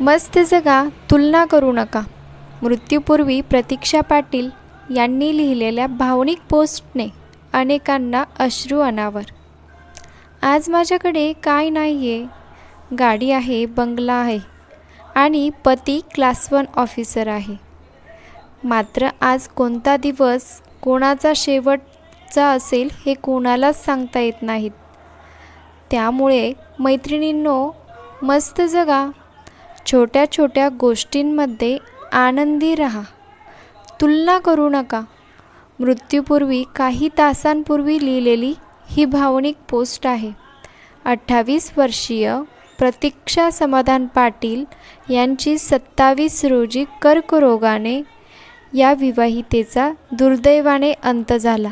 मस्त जगा तुलना करू नका. मृत्यूपूर्वी प्रतीक्षा पाटील यांनी लिहिलेल्या भावनिक पोस्टने अनेकांना अश्रू अनावर. आज माझ्याकडे काय नाही आहे गाडी आहे बंगला आहे आणि पती क्लास वन ऑफिसर आहे. मात्र आज कोणता दिवस कोणाचा शेवटचा असेल हे कोणालाच सांगता येत नाहीत. त्यामुळे मैत्रिणींनो मस्त जगा. छोट्या छोट्या गोष्टींमध्ये आनंदी राहा. तुलना करू नका. मृत्यूपूर्वी काही तासांपूर्वी लिहिलेली ही भावनिक पोस्ट आहे. अठ्ठावीस वर्षीय प्रतीक्षा समाधान पाटील यांची सत्तावीस रोजी कर्करोगाने या विवाहितेचा दुर्दैवाने अंत झाला.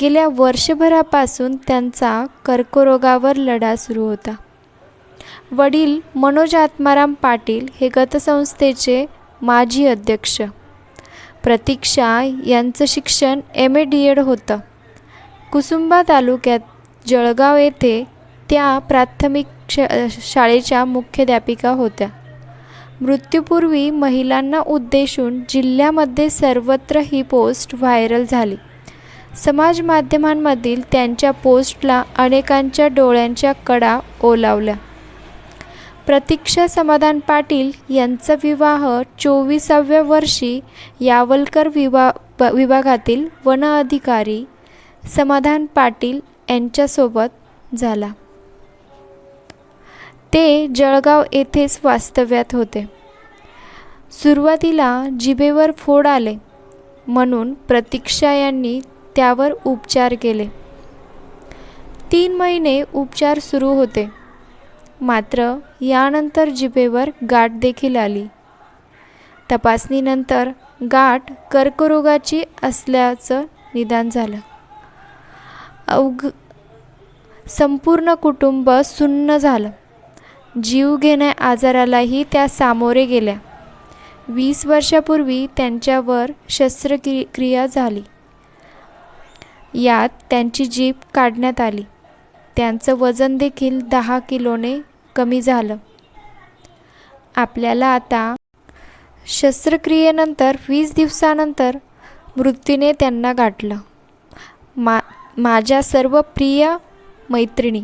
गेल्या वर्षभरापासून त्यांचा कर्करोगावर लढा सुरू होता. वडील मनोज आत्माराम पाटील हे गतसंस्थेचे माजी अध्यक्ष. प्रतीक्षा यांचं शिक्षण एम ए डी एड होतं. कुसुंबा तालुक्यात जळगाव येथे त्या प्राथमिक श शाळेच्या मुख्याध्यापिका होत्या. मृत्यूपूर्वी महिलांना उद्देशून जिल्ह्यामध्ये सर्वत्र ही पोस्ट व्हायरल झाली. समाज माध्यमांमधील त्यांच्या पोस्टला अनेकांच्या डोळ्यांच्या कडा ओलावल्या. प्रतीक्षा समाधान पाटील यांचा विवाह चोवीसाव्या वर्षी यावलकर विभा विभागातील वन अधिकारी समाधान पाटील यांच्यासोबत झाला. ते जळगाव येथेच वास्तव्यात होते. सुरुवातीला जिभेवर फोड आले म्हणून प्रतीक्षा यांनी त्यावर उपचार केले. तीन महिने उपचार सुरू होते. मात्र यानंतर जिभेवर गाठ देखील आली. तपासणीनंतर गाठ कर्करोगाची असल्याचं निदान झालं. अवघ संपूर्ण कुटुंब सुन्न झालं. जीवघेण्या आजारालाही त्या सामोरे गेल्या. वीस वर्षापूर्वी त्यांच्यावर शस्त्रक्रि क्रिया झाली. यात त्यांची जीभ काढण्यात आली. त्यांचं वजन देखील दहा किलोने कमी झालं. आपल्याला आता शस्त्रक्रियेनंतर वीस दिवसानंतर मृत्यूने त्यांना गाठलं. मा माझ्या सर्व प्रिय मैत्रिणी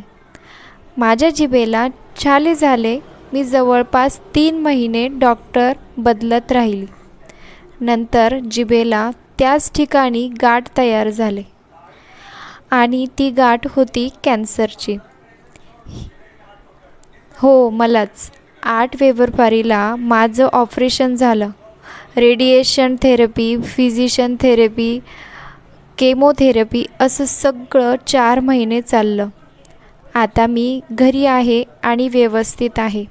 माझ्या जिभेला छाले झाले मी जवळपास तीन महिने डॉक्टर बदलत राहिली. नंतर जिभेला त्याच ठिकाणी गाठ तयार झाले. आणि ती गाठ होती कॅन्सरची. हो मलाच. आठ फेब्रुवारीला माझं ऑपरेशन झालं. Radiation therapy physician therapy chemotherapy असं सगळं चार महिने चाललं. आता मी घरी आहे आणि व्यवस्थित आहे.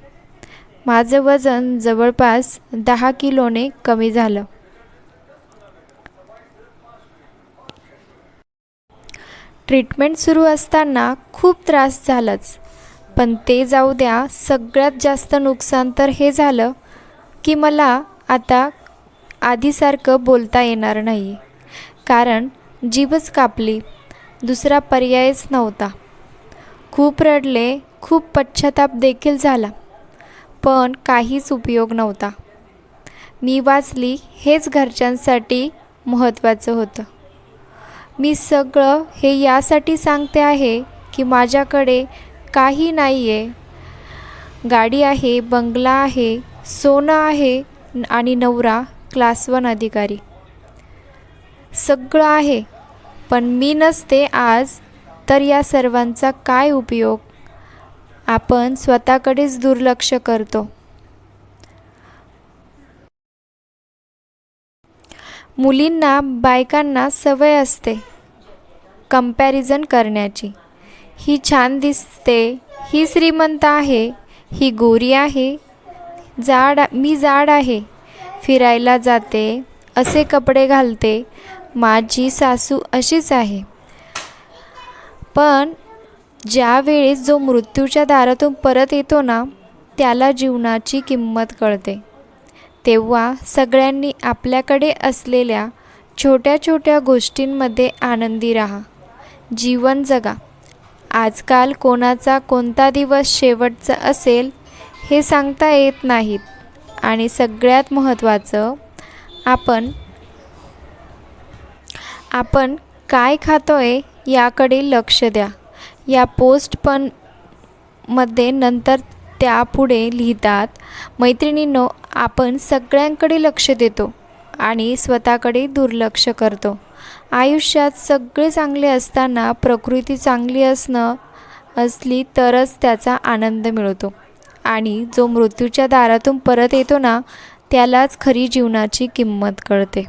माझं वजन जवळपास दहा किलोने कमी झालं. ट्रीटमेंट सुरू असताना खूप त्रास झालाच. पण ते जाऊ द्या सगळ्यात जास्त नुकसान तर हे झालं की मला आता आधीसारखं बोलता येणार नाही. कारण जीभच कापली दुसरा पर्यायच नव्हता. खूप रडले खूप पश्चाताप देखील झाला पण काहीच उपयोग नव्हता. मी वाचली हेच घरच्यांसाठी महत्त्वाचं होतं. मी सगळं हे यासाठी सांगते आहे की माझ्याकडे काही नाही आहे गाडी आहे बंगला आहे सोनं आहे आणि नवरा क्लास वन अधिकारी. सगळं आहे. पण मी नसते आज तर या सर्वांचा काय उपयोग? आपण स्वतःकडेच दुर्लक्ष करतो. मुलींना बायकांना सवय असते कंपॅरिझन करण्याची. ही छान दिसते ही श्रीमंत आहे ही गोरी आहे जाड मी जाड आहे फिरायला जाते असे कपडे घालते माझी सासू अशीच आहे. पण ज्यावेळेस जो मृत्यूच्या दारातून परत येतो ना त्याला जीवनाची किंमत कळते. तेव्हा सगळ्यांनी आपल्याकडे असलेल्या छोट्या छोट्या गोष्टींमध्ये आनंदी राहा. जीवन जगा. आजकाल कोणाचा कोणता दिवस शेवटचा असेल हे सांगता येत नाहीत आणि सगळ्यात महत्त्वाचं आपण आपण काय खातोय याकडे लक्ष द्या. या पोस्ट पण मध्ये नंतर त्यापुढे लिहितात मैत्रिणींनो आपण सगळ्यांकडे लक्ष देतो आणि स्वतःकडे दुर्लक्ष करतो. आयुष्यात सगळे चांगले असताना प्रकृती चांगली असणं असली तरच त्याचा आनंद मिळतो. आणि जो मृत्यूच्या दारातून परत येतो ना त्यालाच खरी जीवनाची किंमत कळते.